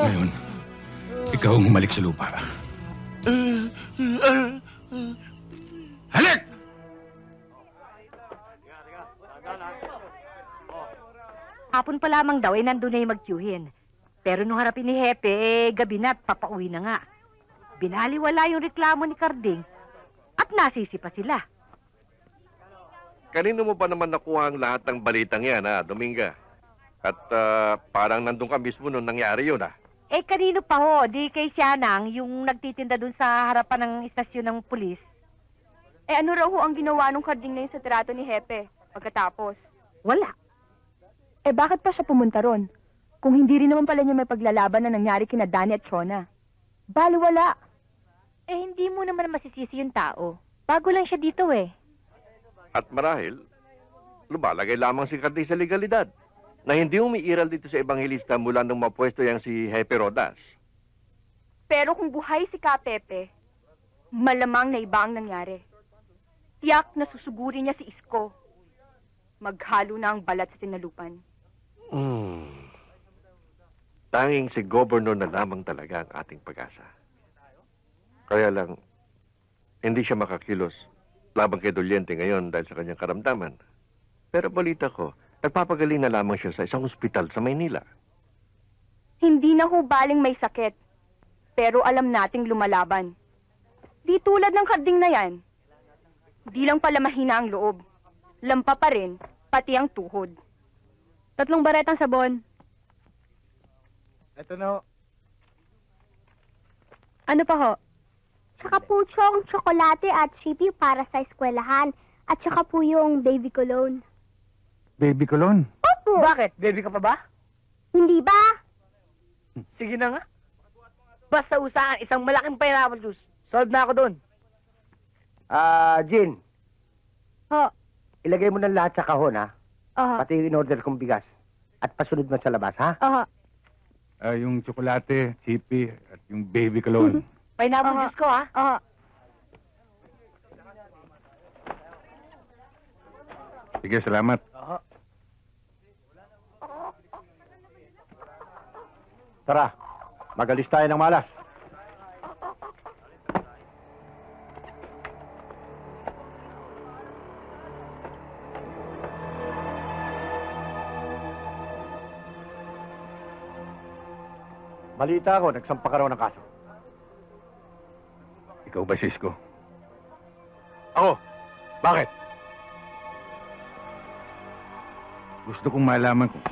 Ngayon, ikaw ang humalik sa lupa. Halik! Hapon pa lamang daw, eh, nandun na yung magtiyuhin. Pero nung harapin ni Hepe, eh, gabi na at papauwi na nga. Binaliwala yung reklamo ni Carding at nasisi pa sila. Kanino mo pa naman nakuha ang lahat ng balitang yan, ha, Dominga? At ah, parang nandun ka mismo nung nangyari yun, ha? Eh, kanino pa ho? Di kay Sianang, yung nagtitinda dun sa harapan ng istasyon ng pulis. Eh ano raw ho ang ginawa nung karding na yun sa trato ni Hepe pagkatapos? Wala. Eh bakit pa siya pumunta ron? Kung hindi rin naman pala niya may paglalaban na nangyari kina Danny at Chona. Baliwala. Eh, hindi mo naman masisisi yung tao. Bago lang siya dito eh. At marahil, lumalagay lamang si Carding sa legalidad na hindi umiiral dito sa ebanghelista mula nung mapwesto yang si Hepe Rodas. Pero kung buhay si Kapepe, malamang na iba ang nangyari. Tiyak na susugurin niya si Isko. Maghalo na ang balat sa tinalupan. Hmm. Tanging si Governor na lamang talaga ang ating pag-asa. Kaya lang, hindi siya makakilos labang kay Doliente ngayon dahil sa kanyang karamdaman. Pero balita ko, nagpapagaling na lamang siya sa isang ospital sa Maynila. Hindi na ho baling may sakit. Pero alam nating lumalaban. Di tulad ng karding na yan. Di lang pala mahina ang loob. Lampa pa rin, pati ang tuhod. Tatlong baretang sabon. Ito na ho. Ano pa ho? Tsaka po chong tsokolate at chippy para sa eskwelahan. At tsaka po yung baby cologne. Baby Colon. Opo! Bakit? Baby ka pa ba? Hindi ba? Sige na nga. Basta usahan, isang malaking pineapple juice. Solve na ako doon. Ah, Jin, Ho. ilagay mo ng lahat sa kahon, ha? Aha. Pati yung in-order kong bigas. At pasunod mo sa labas, ha? Aha. Ah, yung tsokolate, chippy, at yung baby cologne. Pineapple Aha. juice ko, ha? Aha. Sige, salamat. Tara, magalis tayo ng malas. Balita ako, nagsampa ka raw ng kaso. Ikaw ba, Cisco? Ako? Bakit? Gusto kong malaman kung...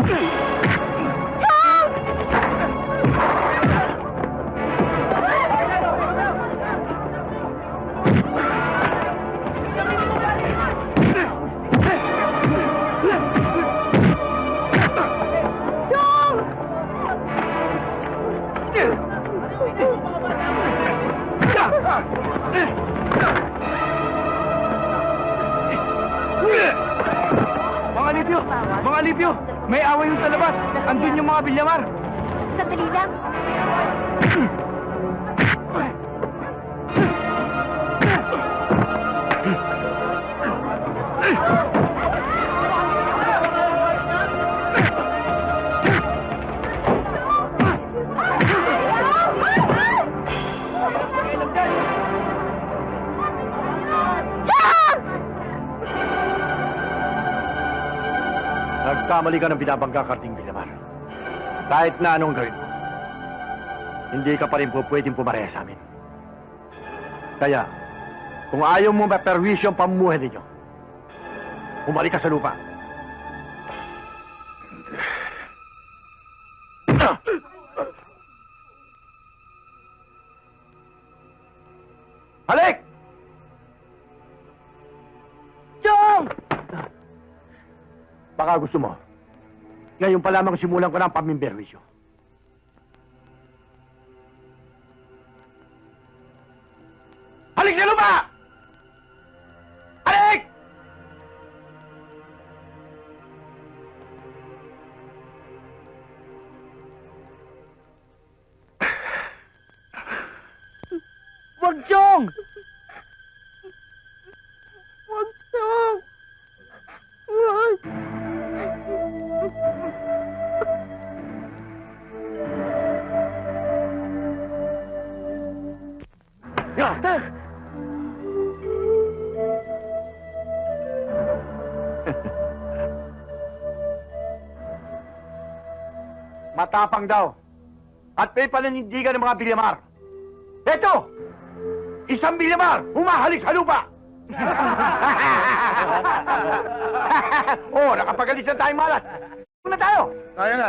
Mga Libyo! May away yung sa labas! Andun yung mga bilyamar! Sandali lang. Nagkamali ka ng binabangga karting Bilamar. Kahit na anong gawin mo, hindi ka pa rin po pwedeng pumareha sa amin. Kaya, kung ayaw mo maperwisyo ang pamumuhay ninyo, umalik ka sa lupa. Halik! Baka gusto mo. Ngayon pa lamang simulan ko ng pamimberwisyo. Matapang daw. At may pananindigan ng mga bilyamar. Eto! Isang bilyamar! Humahalik sa lupa! oh, nakapagalis na tayong malas. na tayo! Kaya na.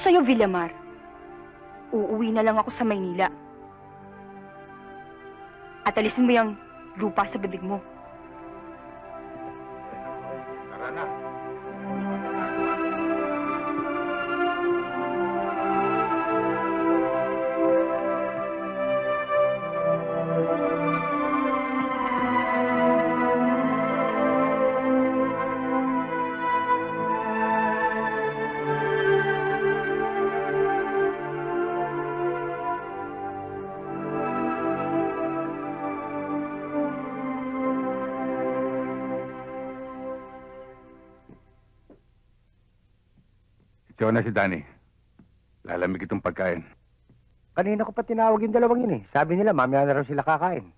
Sa'yo, Villamar, uuwi na lang ako sa Maynila. At alisin mo yung lupa sa bibig mo. Ito na si Danny. Lalamig itong pagkain. Kanina ko pa tinawag yung dalawang yun eh. Sabi nila, mamaya na raw sila kakain.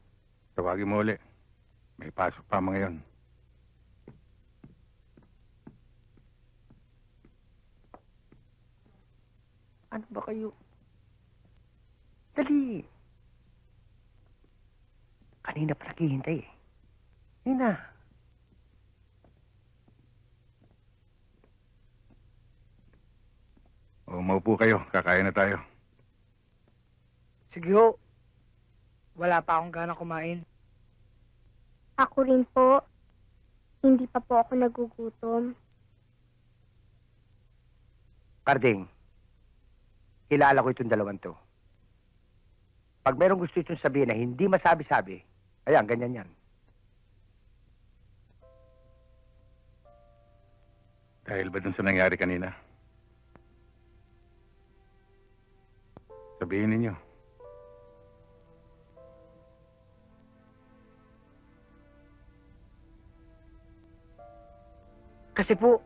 Tawagin mo uli. May pasok pa mga yon. Ano ba kayo? Dali. Kanina pa naghihintay eh. Yun O, maupo kayo. Kakain na tayo. Sige ho. Wala pa akong gana kumain. Ako rin po. Hindi pa po ako nagugutom. Karding, kilala ko itong dalawang to. Pag merong gusto itong sabihin na hindi masabi-sabi, ayan, ganyan yan. Dahil ba dun sa nangyari kanina? Sabihin ninyo. Kasi po,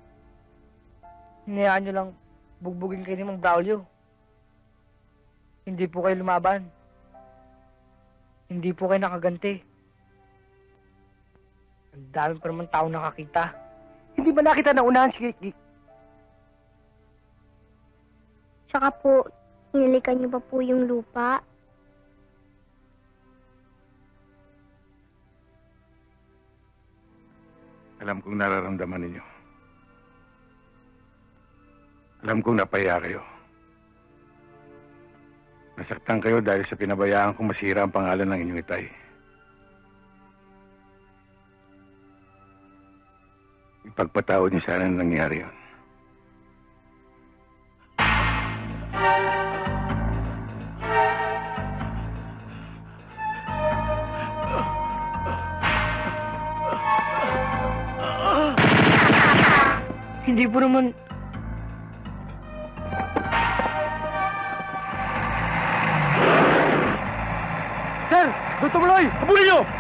hinayaan nyo lang bugbugin kayo ni Mang Braulio. Hindi po kayo lumaban. Hindi po kayo nakaganti. Ang dami pa naman tao nakakita. Hindi ba nakita na unahan si... Tsaka po, hinalikan niyo pa po yung lupa. Alam kong nararamdaman ninyo. Alam kong napaya kayo. Nasaktan kayo dahil sa pinabayaan kong masira ang pangalan ng inyong itay. Ipagpatawad niyo sana na nangyari yun. Hindi po naman... Sir! Doon tumuloy! Habulin nyo!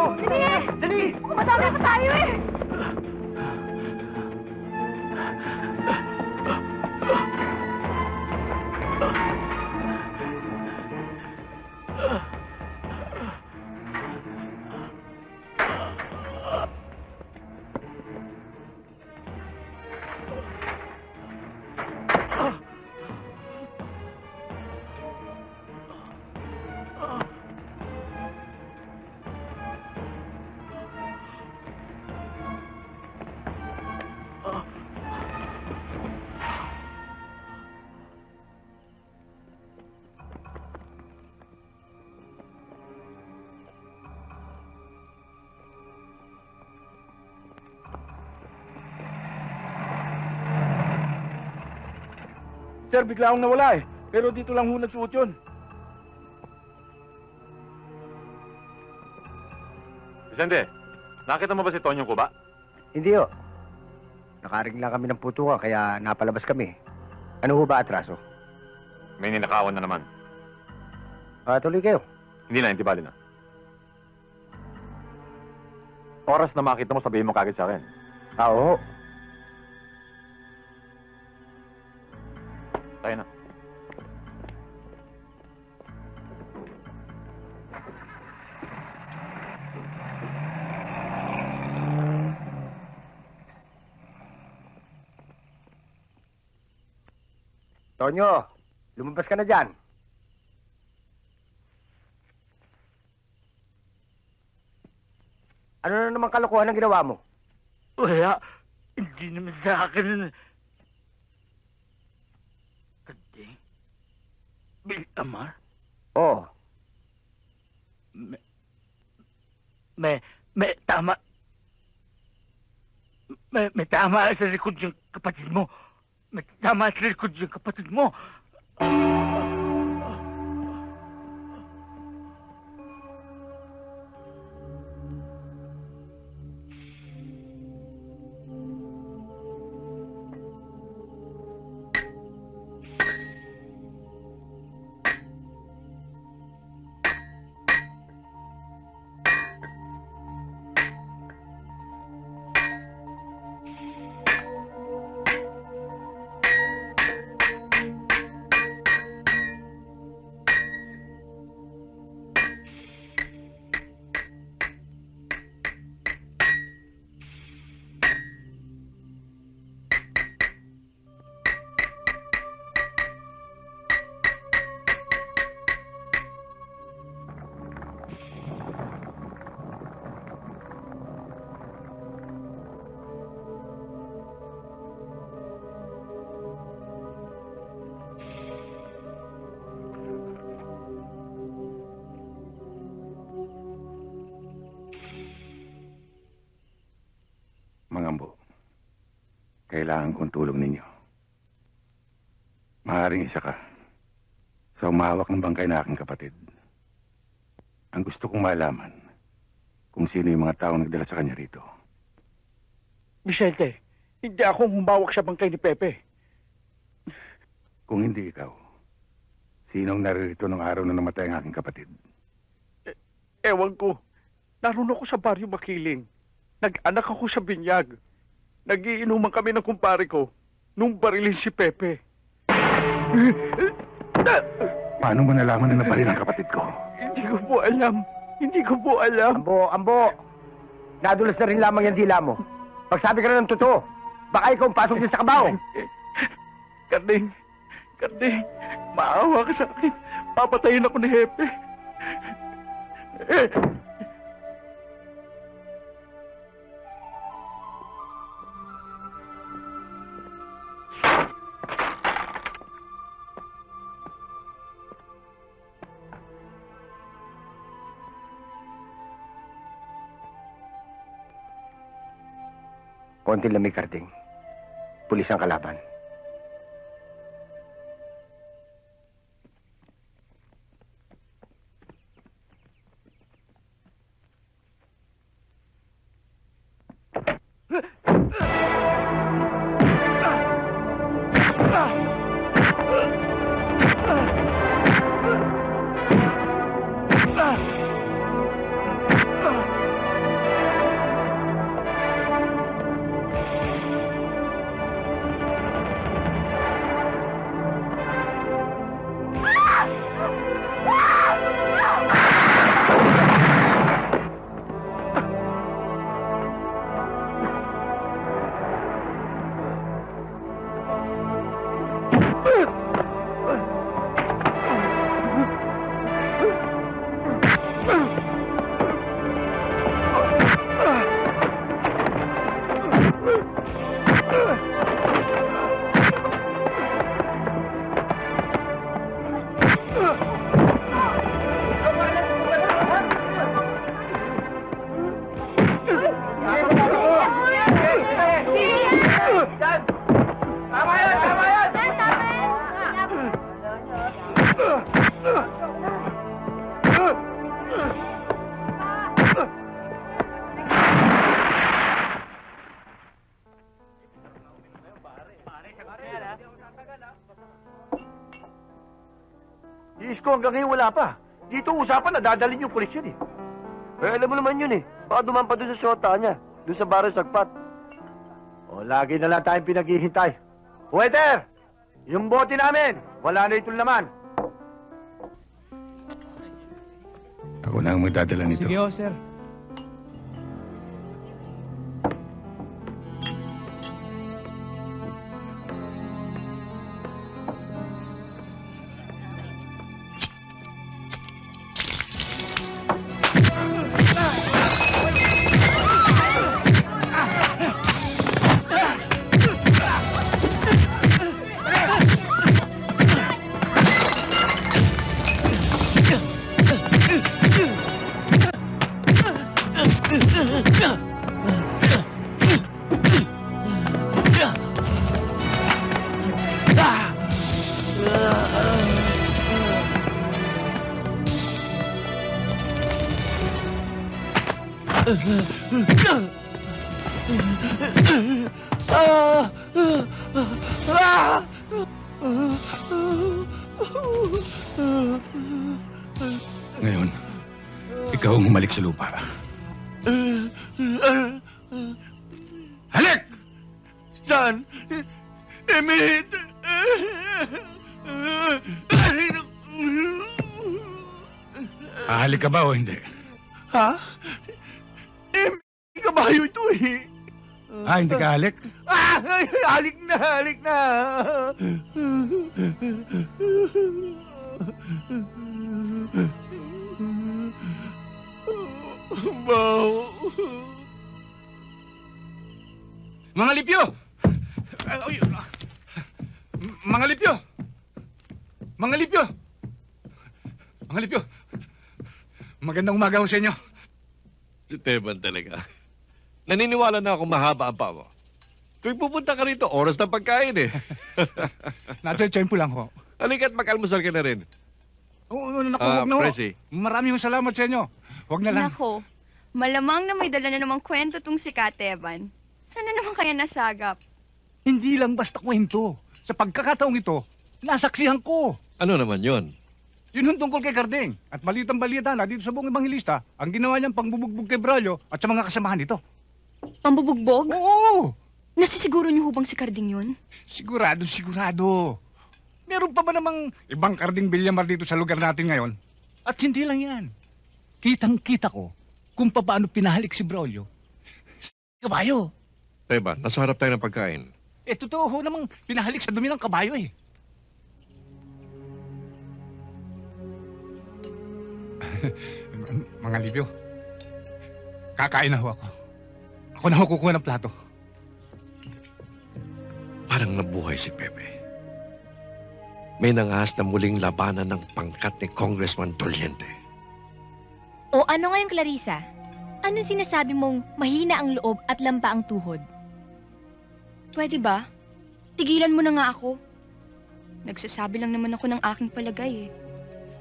Dali! Dali! Madami pa tayo eh! Sir, bigla akong nawala eh. Pero dito lang ho nagsuot yun. Vicente, nakita mo ba si Tonyo ko ba? Hindi ho. Nakaring lang kami ng putukan kaya napalabas kami. Ano ho ba atraso? May ninakawan na naman. Ah, tuloy kayo. Hindi na, hindi bali na. Oras na makita mo, sabihin mo kagad sa akin. Ah, oo. Tonyo, lumabas ka na dyan. Ano na naman kalokohan ang ginawa mo? Wala. Hindi naman sa akin. Kading. Bil Amar? Oo. May, may, may tama. May, may tama sa likod yung kapatid mo. Sa likod yung kapatid mo. Kailangan kong tulong ninyo. Maaaring isa ka sa umawak ng bangkay na aking kapatid. Ang gusto kong malaman kung sino yung mga taong nagdala sa kanya rito. Vicente, hindi ako humawak sa bangkay ni Pepe. Kung hindi ikaw, sinong naririto nung araw na namatay ang aking kapatid? Ewan ko. Naroon ako sa baryo Makiling. Nag-anak ako sa binyag. Nagiinuman kami ng kumpare ko nung barilin si Pepe. Paano mo nalaman na nabaril ang kapatid ko? Hindi ko po alam. Hindi ko po alam. Ambo, ambo. Nadulas na rin lamang yung dila mo. Pagsabi ka na ng totoo, baka ikaw ang pasok din sa kabaw. Karding, Karding, maawa ka sa akin. Papatayin ako ni Hepe. Konting lamig, Karding. Pulis ang kalaban. Ko hanggang ngayon wala pa. Dito usapan na dadalhin yung pulis yun eh. Eh, alam mo naman yun eh. Baka duman pa doon sa shota niya. Doon sa barang sagpat. O, lagi na lang tayong pinaghihintay. Waiter! Yung bote namin, wala na itong laman. Ako na ang magdadala nito. Sige ho, sir. Ngayon, ikaw ang humalik sa lupa. Halik! Saan? Emit! Hahalik ka ba o hindi? Ha? Kabayo ito eh. Ah, hindi ka halik? Ah! Halik na! Halik na! Baw! Mga lipyo! Mga lipyo! Mga lipyo! Mga lipyo! Magandang umaga ho sa inyo. Si Teban talaga. Naniniwala na ako mahaba ang pa mo. Tuwing pupunta ka rito, oras ng pagkain eh. Nasa-tsempo lang ho. Halika't mag-almusal ka na rin. Oo, naku, Ah, huwag na ho. Presi. Maraming salamat sa inyo. Huwag na lang. Nako, malamang na may dala na namang kwento tong si Kateban. Sana naman kaya nasagap? Hindi lang basta kwento. Sa pagkakataong ito, nasaksihan ko. Ano naman yon? Yun yung tungkol kay Carding. At balitang balita na dito sa buong Ebangelista, ang ginawa niyang pangbubugbog kay Bralyo at sa mga kasamahan nito. Pambubugbog? Oo! Nasisiguro niyo hubang si Carding yun? Sigurado, sigurado. Meron pa ba namang ibang Carding Villamar dito sa lugar natin ngayon? At hindi lang yan. Kitang-kita ko kung paano pinahalik si Brolyo. Kabayo. Teban, nasa harap tayo ng pagkain. Eh, totoo ho namang pinahalik sa dumi ng kabayo eh. Mga Libyo, kakain na ho ako. Ako na ho kukuha ng plato. Parang nabuhay si Pepe. May nangahas na muling labanan ng pangkat ni Congressman Doliente. O ano ngayon, Clarissa? Anong sinasabi mong mahina ang loob at lampa ang tuhod? Pwede ba? Tigilan mo na nga ako. Nagsasabi lang naman ako ng aking palagay eh.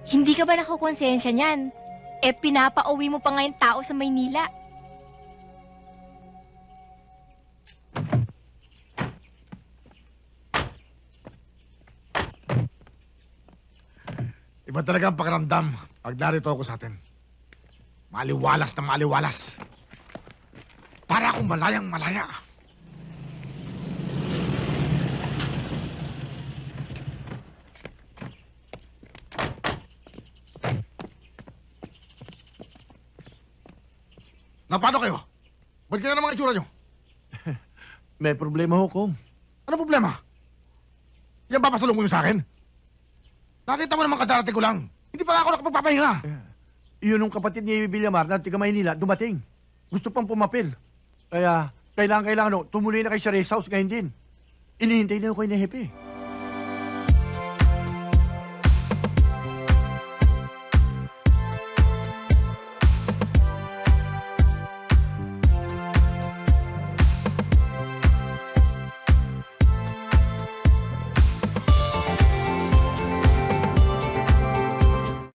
Hindi ka ba nakukonsensya niyan? Eh, pinapauwi mo pa ngayon tao sa Maynila. Iba talaga ang pakiramdam pag narito ako sa atin. Maliwalas na maliwalas. Para akong malayang malaya. Na paano kayo? Ba't ganyan ang mga itsura nyo? May problema ho, Kong. Ano problema? Yan ba pasalong mo yun sa akin? Nakita mo naman kadarating ko lang. Hindi pa ako nakapagpapahinga. Iyon yung kapatid ni Villamar na tiga Maynila, dumating. Gusto pang pumapil. Kaya, kailangan, kailangan, no, tumuloy na kay sa race house ngayon din. Inihintay na ako kay Nehepe.